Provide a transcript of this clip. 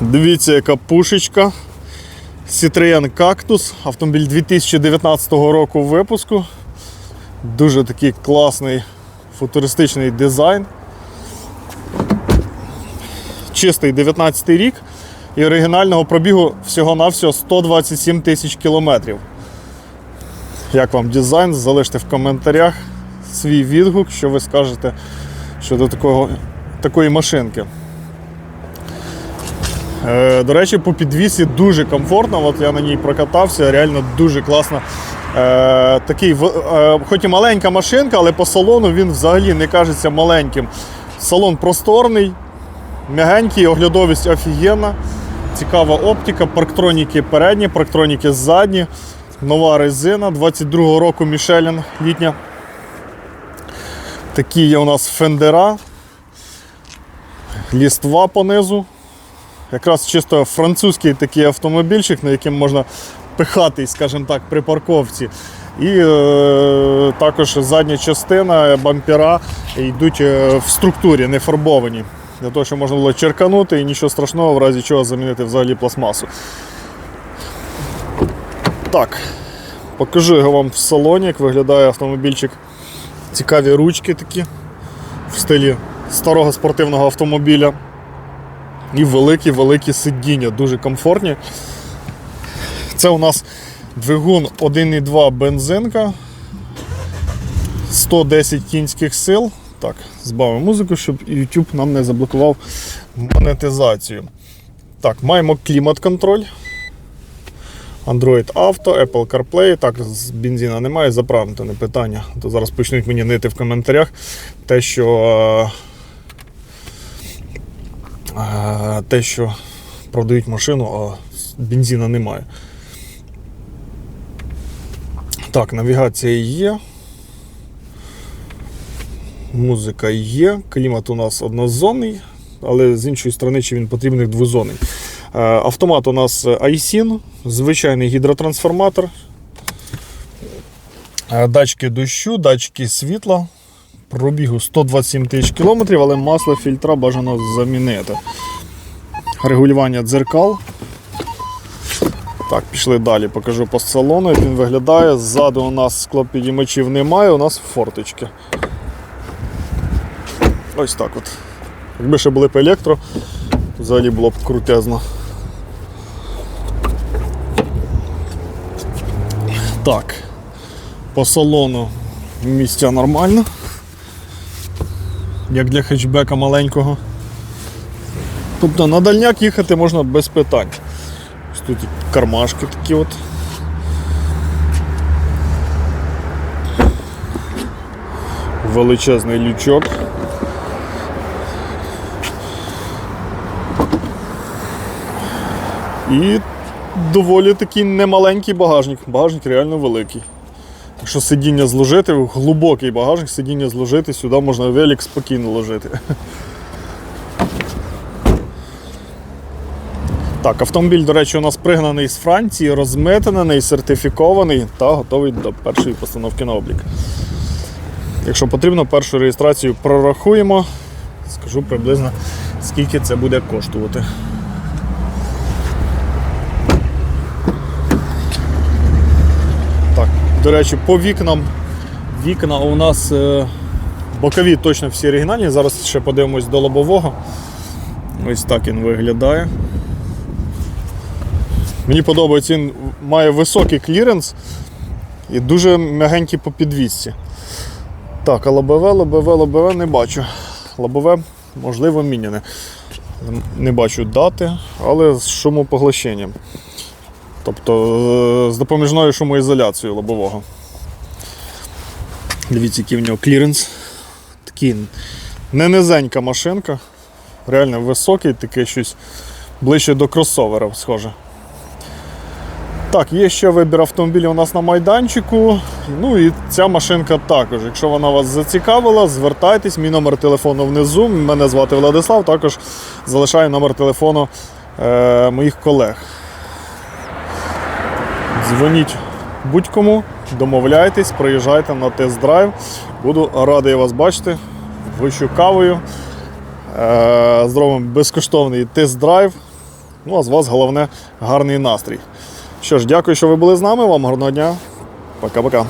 Дивіться, яка пушечка. Citroen Cactus, автомобіль 2019 року випуску. Дуже такий класний футуристичний дизайн. Чистий 19 рік і оригінального пробігу всього-навсього 127 тисяч кілометрів. Як вам дизайн? Залиште в коментарях свій відгук, що ви скажете щодо такого, такої машинки. Е, До речі, по підвісі дуже комфортно. От я на ній прокатався, реально дуже класно. Е, такий, е, хоч і маленька машинка, але по салону він взагалі не кажеться маленьким. Салон просторний, м'ягенький, оглядовість офігенна. Цікава оптика, парктроніки передні, парктроніки задні. Нова резина 22-го року Мішелін літня. Такі є у нас фендера. Ліства понизу. Якраз чисто французький такий автомобільчик, на яким можна пихатись, скажімо так, при парковці. І е, також задня частина, бампера йдуть е, в структурі, не фарбовані. Для того, щоб можна було черканути і нічого страшного, в разі чого замінити взагалі пластмасу. Так, покажу його вам в салоні, як виглядає автомобільчик. Цікаві ручки такі в стилі старого спортивного автомобіля. І великі-великі сидіння, дуже комфортні. Це у нас двигун 1,2 бензинка, 110 кінських сил. Так, збавимо музику, щоб YouTube нам не заблокував монетизацію. Так, маємо клімат-контроль. Android Auto, Apple CarPlay. Так, з бензина немає, заправити не питання. То зараз почнуть мені нити в коментарях те, що. Те, що продають машину, а бензина немає. Так, навігація є. Музика є. Клімат у нас однозонний, але з іншої сторони, чи він потрібний двозонний. Е, Автомат у нас iSIN, звичайний гідротрансформатор. Е, Датчики дощу, датчики світла. Пробігу 127 тисяч кілометрів, але масло фільтра бажано замінити. Регулювання дзеркал. Так, пішли далі, покажу по салону, як він виглядає. Ззаду у нас склопідіймачів немає, у нас форточки. Ось так от. Якби ще були б електро, то взагалі було б крутезно. Так, по салону місця нормально. Як для хетчбека маленького. Тобто на дальняк їхати можна без питань. Ось тут кармашки такі от. Величезний лючок. І доволі такий немаленький багажник. Багажник реально великий. Якщо сидіння зложити, глибокий багажник, сидіння зложити, сюди можна велик спокійно ложити. Так, автомобіль, до речі, у нас пригнаний з Франції, розмитнений, сертифікований та готовий до першої постановки на облік. Якщо потрібно, першу реєстрацію прорахуємо. Скажу приблизно, скільки це буде коштувати. Так, до речі, по вікнам. Вікна у нас е, бокові точно всі оригінальні. Зараз ще подивимось до лобового. Ось так він виглядає. Мені подобається, він має високий кліренс і дуже м'ягенький по підвісці. Так, а лобове, лобове, лобове не бачу. Лобове, можливо, міняне. Не бачу дати, але з шумопоглощенням. Тобто е, з допоміжною шумоізоляцією лобового. Дивіться, який в нього кліренс. Такий не низенька машинка. Реально високий, таке щось ближче до кросовера, схоже. Так, є ще вибір автомобілів у нас на майданчику. Ну і ця машинка також. Якщо вона вас зацікавила, звертайтесь, мій номер телефону внизу. Мене звати Владислав, також залишаю номер телефону е, моїх колег. Дзвоніть будь-кому, домовляйтесь, приїжджайте на тест-драйв. Буду радий вас бачити. Вищу кавою. Е, Зробимо безкоштовний тест-драйв Ну а з вас головне гарний настрій. Що ж, дякую, що ви були з нами. Вам гарного дня. Пока-пока.